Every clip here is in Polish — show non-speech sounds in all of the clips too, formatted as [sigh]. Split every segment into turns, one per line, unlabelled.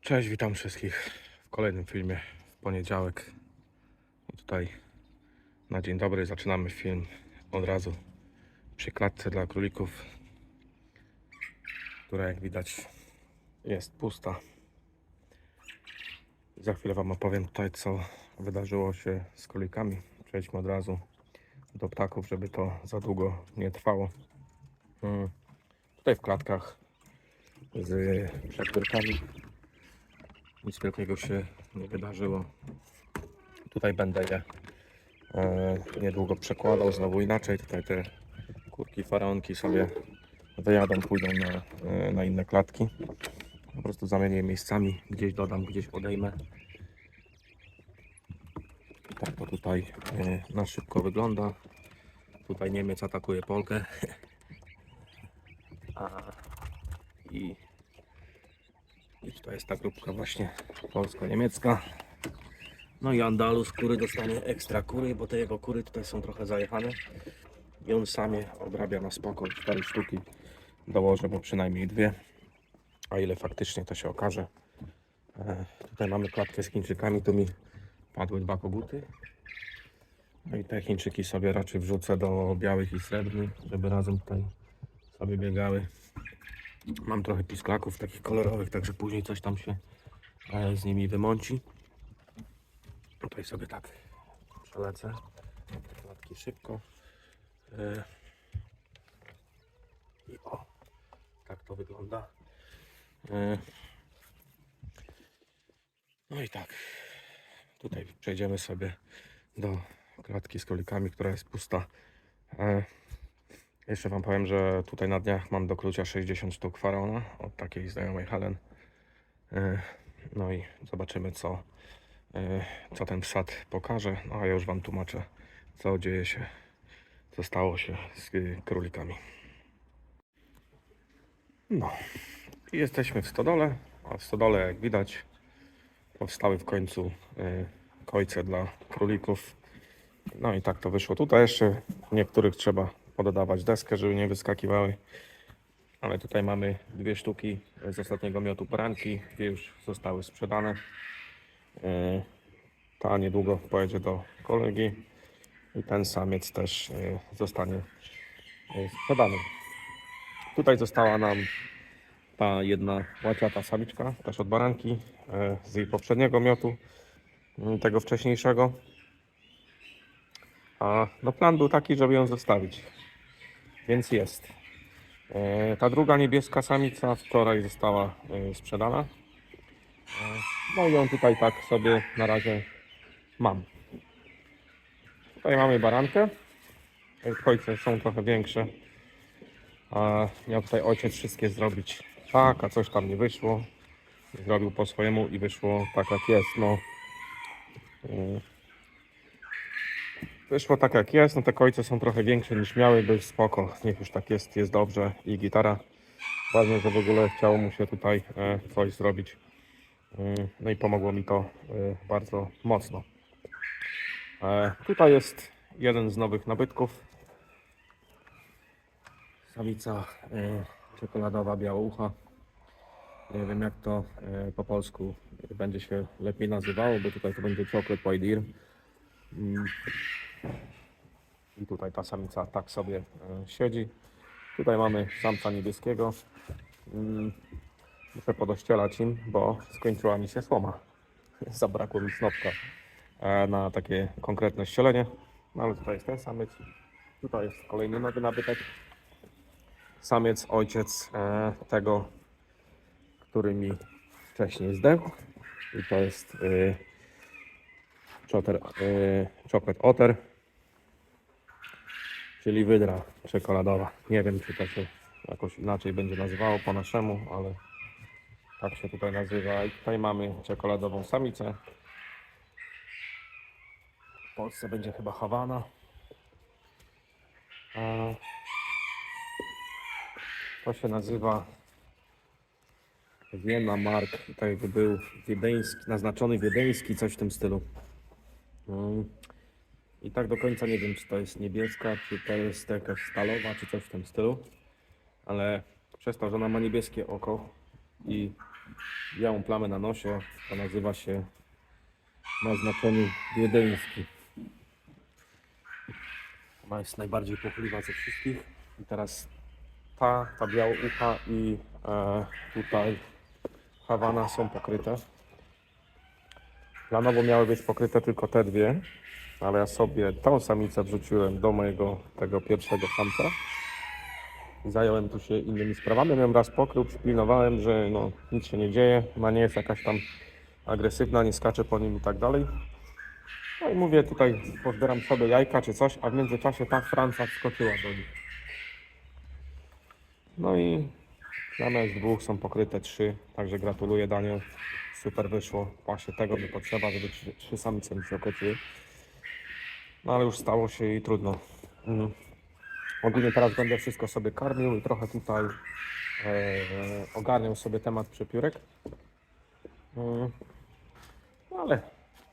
Cześć, witam wszystkich w kolejnym filmie w poniedziałek. I tutaj na dzień dobry zaczynamy film od razu przy klatce dla królików, która jak widać jest pusta. Za chwilę Wam opowiem tutaj co wydarzyło się z królikami. Przejdźmy od razu do ptaków, żeby to za długo nie trwało. Mm. Tutaj w klatkach z przekórkami nic wielkiego się nie wydarzyło. Tutaj będę je e, niedługo przekładał znowu inaczej. Tutaj te kurki, faraonki sobie wyjadą, pójdą na, e, na inne klatki. Po prostu zamienię je miejscami, gdzieś dodam, gdzieś odejmę. Tak to tutaj e, na szybko wygląda. Tutaj Niemiec atakuje Polkę. [laughs] A, I i tutaj jest ta grupka właśnie polsko-niemiecka. No i Andalus kury dostanie ekstra kury, bo te jego kury tutaj są trochę zajechane. I on sam je obrabia na spoko. Cztery sztuki dołożę, bo przynajmniej dwie. A ile faktycznie to się okaże. E, tutaj mamy klatkę z Chińczykami. Tu mi padły dwa koguty. No i te Chińczyki sobie raczej wrzucę do białych i srebrnych, żeby razem tutaj sobie biegały. Mam trochę pisklaków takich kolorowych, także później coś tam się e, z nimi wymąci. Tutaj sobie tak przelecę. Klatki szybko. E, I o, tak to wygląda. E, No i tak. Tutaj przejdziemy sobie do klatki z królikami, która jest pusta. Jeszcze Wam powiem, że tutaj na dniach mam do klucia 60 sztuk faraona od takiej znajomej Helen. E, No i zobaczymy, co, e, co ten wsad pokaże. No a ja już Wam tłumaczę, co dzieje się, co stało się z y, królikami. No, jesteśmy w stodole, a w stodole, jak widać, powstały w końcu e, kojce dla królików. No i tak to wyszło. Tutaj jeszcze niektórych trzeba pododawać deskę, żeby nie wyskakiwały. Ale tutaj mamy dwie sztuki z ostatniego miotu poranki, dwie już zostały sprzedane. E, Ta niedługo pojedzie do kolegi i ten samiec też e, zostanie e, sprzedany. Tutaj została nam ta jedna łaciata samiczka, też od baranki, z jej poprzedniego miotu, m, tego wcześniejszego. A no plan był taki, żeby ją zostawić. Więc jest. E, Ta druga niebieska samica wczoraj została e, sprzedana. E, No i ją tutaj tak sobie na razie mam. Tutaj mamy barankę. Kojce są trochę większe. A miał tutaj ojciec wszystkie zrobić tak, a coś tam nie wyszło. Zrobił po swojemu i wyszło tak jak jest. No. Wyszło tak jak jest, no te kojce są trochę większe niż miały być, spoko, niech już tak jest, jest dobrze i gitara. Ważne, że w ogóle chciało mu się tutaj e, coś zrobić. Mm, No i pomogło mi to e, bardzo mocno. E, Tutaj jest jeden z nowych nabytków. Samica czekoladowa białoucha. Nie wiem jak to po polsku będzie się lepiej nazywało, bo tutaj to będzie chocolate white ear. I tutaj ta samica tak sobie e, siedzi. Tutaj mamy samca niebieskiego. Mm, Muszę podościelać im, bo skończyła mi się słoma. [laughs] Zabrakło mi snopka e, na takie konkretne ścielenie. No ale tutaj jest ten samiec. Tutaj jest kolejny nowy nabytek. Samiec, ojciec e, tego, który mi wcześniej zdechł. I to jest e, Chotter, e, Chocolate Otter, czyli wydra czekoladowa. Nie wiem, czy to się jakoś inaczej będzie nazywało po naszemu, ale tak się tutaj nazywa. I tutaj mamy czekoladową samicę. W Polsce będzie chyba Hawana. To się nazywa Wiena Mark. Tak jakby był wiedeński, naznaczony wiedeński, coś w tym stylu. Mm. I tak do końca nie wiem, czy to jest niebieska, czy to jest jakaś stalowa, czy coś w tym stylu. Ale przez to, że ona ma niebieskie oko i białą plamę na nosie. To nazywa się na znaczeniu wiedeński. Ona jest najbardziej płochliwa ze wszystkich. I teraz ta, ta białoucha i e, tutaj Hawana są pokryte. Planowo miały być pokryte tylko te dwie, ale ja sobie tą samicę wrzuciłem do mojego tego pierwszego samca. Zająłem tu się innymi sprawami. Miałem raz pokrył, przypilnowałem, że no, nic się nie dzieje. Ona nie jest jakaś tam agresywna, nie skacze po nim i tak dalej. No i mówię, tutaj pozbieram sobie jajka czy coś, a w międzyczasie ta Franca wskoczyła do nich. No i zamiast dwóch są pokryte trzy, także gratuluję Daniel. Super wyszło. Właśnie tego mi potrzeba, żeby trzy, trzy samice mi się określiły. No ale już stało się i trudno. Mhm. Ogólnie teraz będę wszystko sobie karmił i trochę tutaj e, ogarniał sobie temat przepiórek. Mm. No ale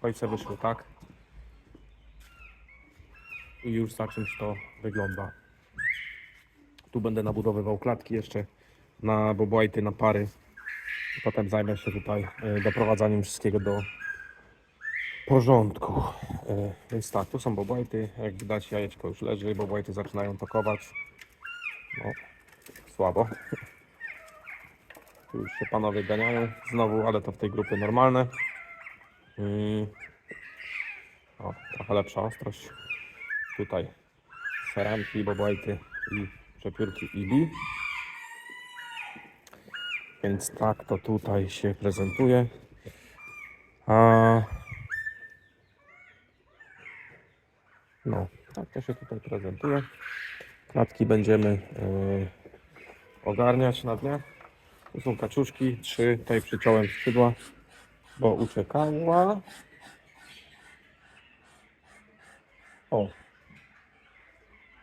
końce wyszły tak. I już za czymś to wygląda. Tu będę nabudowywał klatki jeszcze na bobłajty, na pary. Potem zajmę się tutaj e, doprowadzaniem wszystkiego do porządku. E, Więc tak, tu są bobłajty. Jak widać jajeczko już leży, bobłajty zaczynają tokować. No, słabo. Tu już się panowie ganiają znowu, ale to w tej grupie normalne. Mm. O, trochę lepsza ostrość. Tutaj seramki, bobłajty i przepiórki IBI. Więc tak to tutaj się prezentuje. No, tak to się tutaj prezentuje. Klatki będziemy e, ogarniać na dniach. Tu są kaczuszki, trzy, tutaj przyciąłem skrzydła, bo uciekała. O.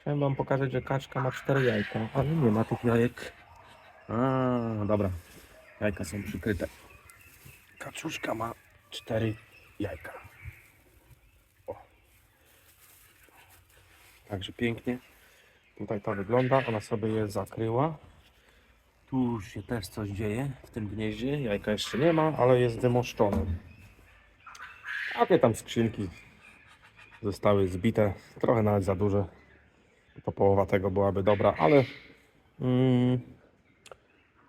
Chciałem wam pokazać, że kaczka ma cztery jajka, ale nie ma tych jajek. A, dobra. Jajka są przykryte. Kaczuszka ma cztery jajka. Także pięknie. Tutaj to wygląda. Ona sobie je zakryła. Tu się też coś dzieje w tym gnieździe. Jajka jeszcze nie ma, ale jest wymoszczone. A te tam skrzynki zostały zbite. Trochę nawet za duże. To połowa tego byłaby dobra, ale mm,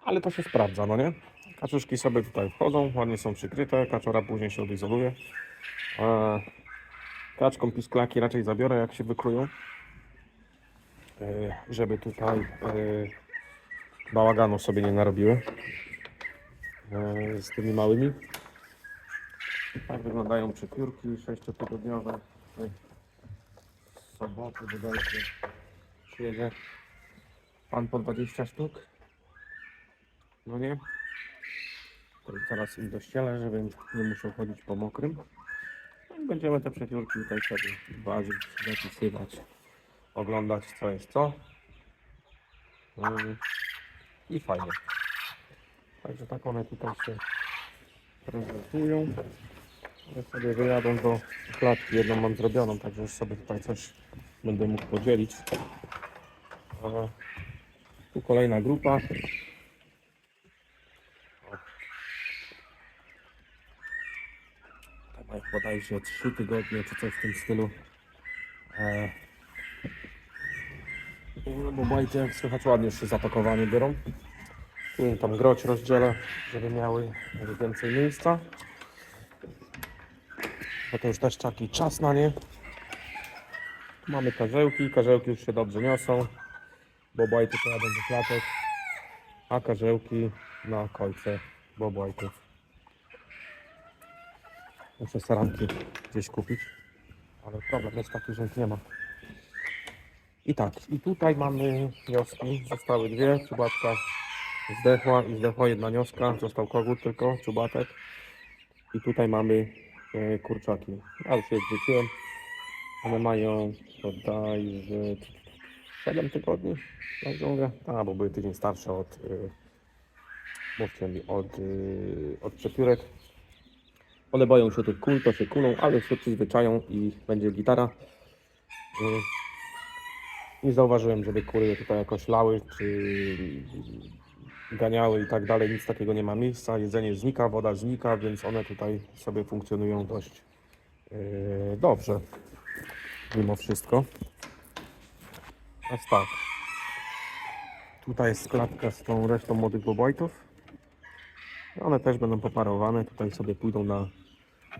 ale to się sprawdza, no nie? Kaczuszki sobie tutaj wchodzą, ładnie są przykryte, kaczora później się odizoluje. E, kaczką pisklaki raczej zabiorę, jak się wyklują, e, żeby tutaj e, bałaganu sobie nie narobiły e, z tymi małymi. Tak wyglądają przepiórki sześciotygodniowe. Z soboty dodajcie przyjedzie pan po 20 sztuk. No nie? To teraz im dościelę, żeby nie musiał chodzić po mokrym. Będziemy te przepiórki tutaj sobie ważyć, zapisywać, oglądać co jest co. Mm, I fajnie. Także tak one tutaj się prezentują. Ja sobie wyjadą do klatki. Jedną mam zrobioną, także już sobie tutaj coś będę mógł podzielić. Tu kolejna grupa. Tam mają bodajże 3 tygodnie czy coś w tym stylu. E... No bo bajty jak słychać ładnie się zapakowanie biorą. Im tam groć rozdzielę, żeby miały więcej miejsca. Bo to już też taki czas na nie. Mamy karzełki, karzełki już się dobrze niosą. Bo bajty to jadą do klatek. A karzełki na kolce bobłajków. Muszę saranki gdzieś kupić. Ale problem jest taki, że ich nie ma. I tak, i tutaj mamy wnioski. Zostały dwie. Czubatka zdechła i zdechła jedna nioska. Został kogut tylko, czubatek. I tutaj mamy e, kurczaki. Ja już je wrzuciłem. One mają bodajże 7 tygodni na ciągę. A, bo były tydzień starsze od, y, mówcie mi, od, y, od przepiórek. One boją się tych kul, to się kulą, ale się przyzwyczają i będzie gitara. Y, Nie zauważyłem, żeby kury tutaj jakoś lały, czy ganiały i tak dalej, nic takiego nie ma miejsca. Jedzenie znika, woda znika, więc one tutaj sobie funkcjonują dość yy, dobrze. Mimo wszystko. Teraz tak. Tutaj jest klatka z tą resztą młodych bobojtów. One też będą poparowane. Tutaj sobie pójdą na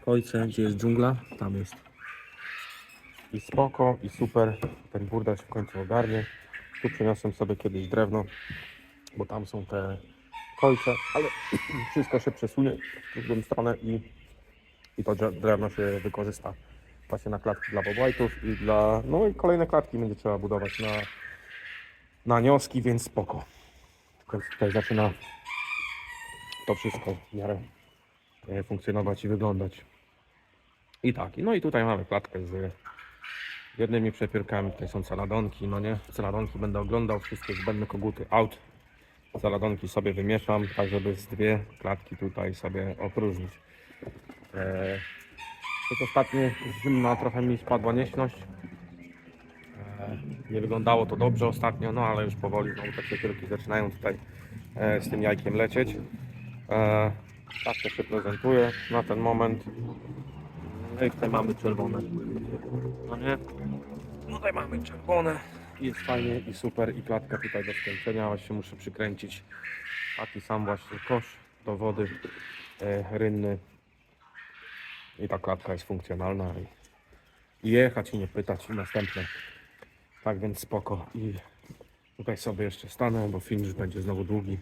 kojce, gdzie jest dżungla. Tam jest i spoko, i super. Ten burdel się w końcu ogarnie. Tu przyniosłem sobie kiedyś drewno, bo tam są te kojce, ale [clears throat] wszystko się przesunie w drugą stronę i, i to drewno się wykorzysta właśnie na klatki dla bobajtów i dla, no i kolejne klatki będzie trzeba budować na, na nioski, więc spoko. Więc tutaj zaczyna to wszystko w miarę funkcjonować i wyglądać. I tak, no i tutaj mamy klatkę z jednymi przepiórkami, tutaj są celadonki, no nie, celadonki będę oglądał, wszystkie zbędne koguty out, celadonki sobie wymieszam, tak żeby z dwie klatki tutaj sobie opróżnić. Eee, jest ostatnie zimna, trochę mi spadła nieśność. Eee, nie wyglądało to dobrze ostatnio, no ale już powoli znowu te przepiórki zaczynają tutaj e, z tym jajkiem lecieć. Eee, tak to się prezentuje na ten moment. No i tutaj mamy czerwone. No nie? Tutaj mamy czerwone. Jest fajnie i super i klatka tutaj do skręcenia. Właśnie muszę przykręcić taki sam właśnie kosz do wody e, rynny. I ta klatka jest funkcjonalna i, i jechać i nie pytać i następne. Tak więc spoko. I tutaj sobie jeszcze stanę, bo film już będzie znowu długi.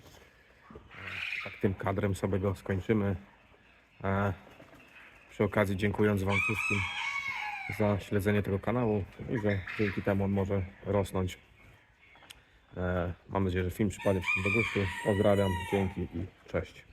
Tak tym kadrem sobie go skończymy. E, przy okazji dziękując Wam wszystkim za śledzenie tego kanału i że dzięki temu on może rosnąć. E, mam nadzieję, że film przypadnie wszystkim do gustu. Pozdrawiam, dzięki i cześć.